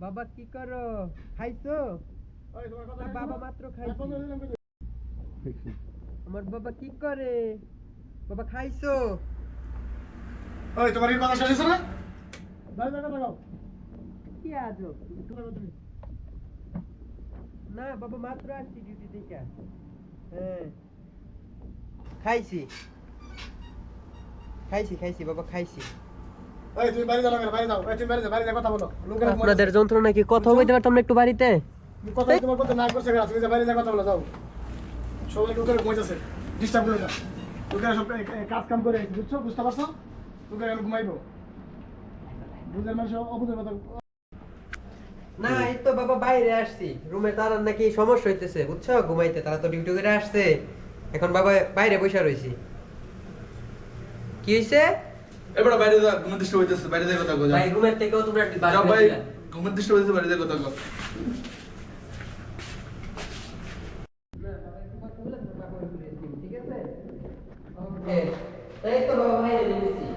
বাবা কি করো? খাইছো? বাবা মাত্র খাইছে। আমার বাবা কি করে? বাবা খাইছো? ওই তোমার কি কথা শেষ হয়েছে না কি বাবা মাত্র আসছি ডিউটি থেকে। হ্যাঁ। খাইছি। খাইছি খাইছি বাবা খাইছি। আপনাদের যন্ত্রণা কি কথা বলতে পারতাম না একটু বাড়িতে। কথা তোমার কথা না করছে কেন? তুমি যে বাইরে যা কথা বলো যাও। সবাই লোকের ঘুমাইতেছে। ডিস্টার্ব করে না লোকেরা সব এ- এ- কাজ কাম করে বুঝছ? বুঝতে পারছ? লোকেরা এখন ঘুমাইবো। বুঝের মানুষ অবুঝের কথা না এই তো বাবা বাইরে আসছি। রুমে নাকি সমস্যা হইতেছে বুঝছ? ঘুমাইতে তারা তো ডিউটি করে আসছে। এখন বাবা বাইরে বসে রইছি। কি হইছে? এবার বাইরে যা ঘুমের দৃষ্টি হইতেছে বাইরে যাই কথা কো ভাই ঘুমের থেকেও তোমরা যাও ভাই ঘুমের দৃষ্টি হইতেছে বাইরে যাই কথা কো ঠিক আছে এই তো বাবা বাইরে নেমেছি